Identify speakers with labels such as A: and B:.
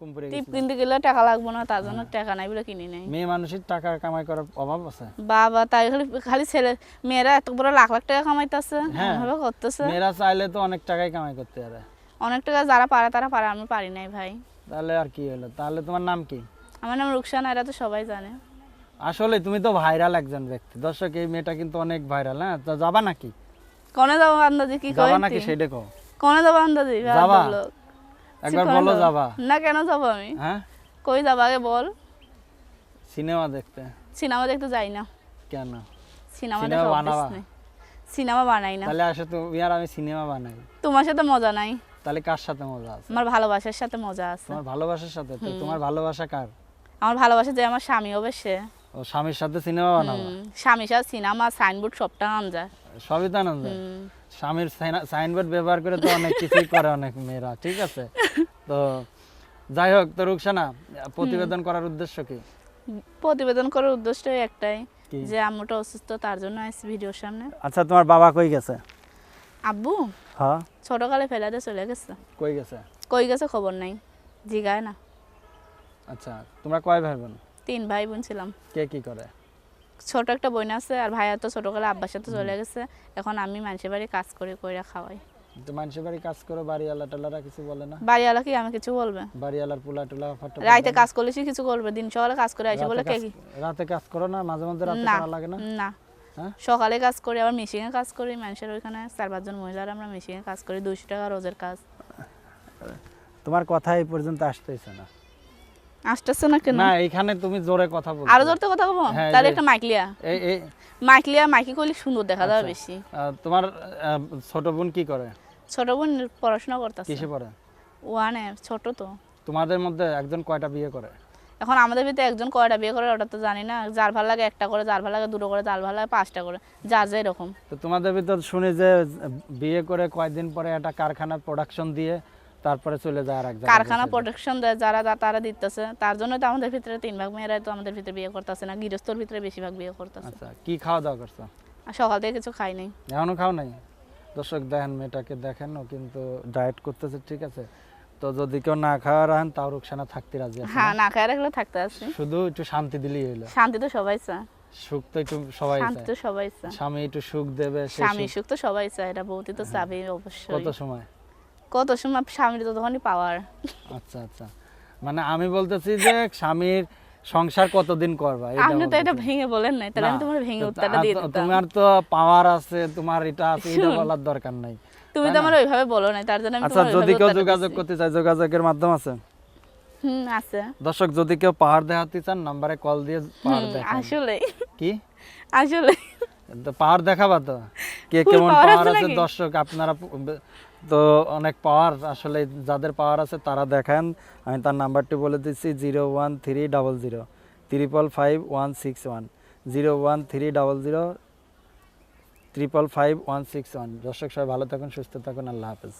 A: কম পড়ে
B: টিপ কিনতে গেলে টাকা লাগবো না তার জন্য টাকা নাই বলে কিনি নাই।
A: মেয়ে মানুষের টাকা কামাই করার অভাব আছে?
B: বাবা তাই খালি খালি ছেলে মেয়েরা এত বড় লাখ লাখ টাকা কামাইতেছে
A: হ্যাঁ।
B: এভাবে করতেছে।
A: মেয়েরা চাইলে তো অনেক টাকাই কামাই করতে পারে।
B: অনেক টাকা যারা পারে তারা পারে আমি পারি নাই ভাই।
A: তাহলে আর কি হলো? তাহলে তোমার নাম কি?
B: আমার নাম রুকসানা এরা তো সবাই জানে।
A: আসলে তুমি তো ভাইরাল একজন ব্যক্তি। দর্শক এই মেয়েটা কিন্তু অনেক ভাইরাল হ্যাঁ? তো যাবা নাকি?
B: কোনে যাব আন্দাজি কি
A: যাবা নাকি সেটা কো
B: কোনে যাব আন্দাজি
A: যাবা? একবার বলো
B: যাবা। না কেন যাব আমি?
A: হ্যাঁ?
B: কই যাব আগে বল।
A: সিনেমা দেখতে।
B: সিনেমা দেখতে যাই না।
A: কেন?
B: সিনেমা দেখা
A: বানাবা?
B: সিনেমা বানাই না।
A: তাহলে আসে তুমি আর আমি সিনেমা বানাই।
B: তোমার সাথে মজা নাই।
A: তাহলে কার সাথে মজা আছে?
B: আমার ভালোবাসার সাথে মজা আছে।
A: তোমার ভালোবাসার সাথে তো? তোমার ভালোবাসা কার?
B: আমার ভালোবাসা যে আমার স্বামী হবে সে।
A: ও স্বামীর সাথে সিনেমা বানাবো?
B: হুম, স্বামী সাথে সিনেমা সাইনবোর্ড সবটা আন যায়
A: সবই তো আনন্দ। স্বামীর সাইনবোর্ড ব্যবহার করে তো অনেক কিছুই করে অনেক মেয়েরা ঠিক আছে? তো যাই হোক তো রুকসানা প্রতিবেদন করার উদ্দেশ্য কি?
B: প্রতিবেদন করার উদ্দেশ্য একটাই যে আম্মুটা অসুস্থ তার জন্য আসছি ভিডিওর সামনে।
A: আচ্ছা তোমার বাবা কই গেছে?
B: আব্বু?
A: হ্যাঁ।
B: ছোটকালে ফেলাতে চলে গেছে।
A: কই গেছে?
B: কই গেছে খবর নাই জিগায় না।
A: আচ্ছা তোমরা কয় ভাই বোন?
B: তিন ভাই বোন ছিলাম।
A: কে কি করে?
B: ছোট একটা বোন আছে আর ভাইয়া তো ছোটকালে আব্বার সাথে চলে গেছে। এখন আমি মানুষের বাড়ি কাজ করে কইরা খাওয়াই।
A: তো মানুষের বাড়ি কাজ করো বাড়িওয়ালা টালারা কিছু বলে না?
B: বাড়িওয়ালা কি আমি কিছু বলবে?
A: বাড়িওয়ালার পোলা টোলা ফাটা
B: রাইতে কাজ করলে সে কিছু করবে দিন সকালে কাজ করে আসে বলে কে কি?
A: রাতে কাজ করো না মাঝে মাঝে রাতে করা লাগে না?
B: না।
A: হ্যাঁ?
B: সকালে কাজ করি আবার মেশিনে কাজ করি মানুষের ওইখানে চার পাঁচজন মহিলারা আমরা মেশিনে কাজ করি দুইশো টাকা রোজের কাজ।
A: তোমার কথা এই পর্যন্ত আসতেছে না।
B: আসতেছে না কেন?
A: না এইখানে তুমি জোরে কথা
B: আরও জোরতে কথা
A: হ্যাঁ,
B: তাহলে একটা মাইক লিয়া। মাইক লিয়া মাইকি করলে সুন্দর দেখা যাবে
A: আচ্ছা।
B: বেশি।
A: তোমার ছোট বোন কি করে?
B: ছোট বোন পড়াশোনা করতেছে।
A: কিসে পড়ে?
B: ওয়ানে ছোট তো।
A: তোমাদের মধ্যে একজন কয়টা বিয়ে করে?
B: এখন আমাদের ভিতরে একজন কয়টা বিয়ে করে ওটা তো জানি না। যার ভালো লাগে একটা করে যার ভালো লাগে দুটো করে যার ভালো লাগে পাঁচটা করে। যার যে এরকম।
A: তো তোমাদের ভিতর শুনি যে বিয়ে করে কয়েকদিন পরে একটা কারখানা প্রোডাকশন দিয়ে তারপরে চলে যায় আর এক
B: কারখানা। প্রোটেকশন দেয় যারা যা- তারা দিতেছে। তার জন্য তো আমাদের ভিতরে তিন ভাগ মেয়েরাই তো আমাদের ভিতরে বিয়ে করতেছে না গৃহস্থর ভিতরে বেশিরভাগ বিয়ে করতেছে।
A: আচ্ছা কি খাওয়া দাওয়া করছ?
B: সকাল থেকে কিছু খাই নাই।
A: এখনও খাও নাই? দর্শক দেখেন মেয়েটাকে দেখেন ও কিন্তু ডায়েট করতেছে ঠিক আছে? তো যদি কেউ না খাওয়া রাখেন তাও রুকসানা থাকতে রাজি আছে
B: হ্যাঁ না? খাই রাখলে থাকতে আছে
A: শুধু একটু শান্তি দিলেই হইল।
B: শান্তি তো সবাই চায়।
A: সুখ তো একটু সবাই
B: শান্তি তো সবাই চায়।
A: স্বামী একটু সুখ দেবে
B: স্বামী
A: সুখ
B: তো সবাই চায় এটা বৌতি তো চাবে অবশ্যই।
A: কত সময়?
B: কত সময় স্বামীর তো তখনই পাওয়ার
A: আচ্ছা আচ্ছা। মানে আমি বলতেছি যে স্বামীর সংসার কতদিন করবা?
B: আপনি তো এটা ভেঙে বলেন নাই তাহলে আমি তোমার ভেঙে উত্তরটা দিয়ে দিতাম।
A: তোমার তো পাওয়ার আছে তোমার এটা আছে এটা বলার দরকার নাই।
B: তুমি তো আমার ওইভাবে বলো নাই তার জন্য আমি
A: আচ্ছা যদি কেউ যোগাযোগ করতে চায় যোগাযোগের মাধ্যম আছে?
B: হুম আছে।
A: দর্শক যদি কেউ পাহাড় দেখাতে চান নাম্বারে কল দিয়ে পাহাড় দেখান।
B: আসলে।
A: কি?
B: আসলে।
A: তো পাহাড় দেখাবা তো? কে কেমন
B: পাওয়ার
A: পাহাড়
B: আছে
A: দর্শক আপনারা তো অনেক পাওয়ার আসলে যাদের পাওয়ার আছে তারা দেখেন, আমি তার নাম্বারটি বলে দিচ্ছি zero one three double zero triple five one six one zero one three double zero triple five one six one দর্শক সবাই ভালো থাকুন, সুস্থ থাকুন, আল্লাহ হাফেজ।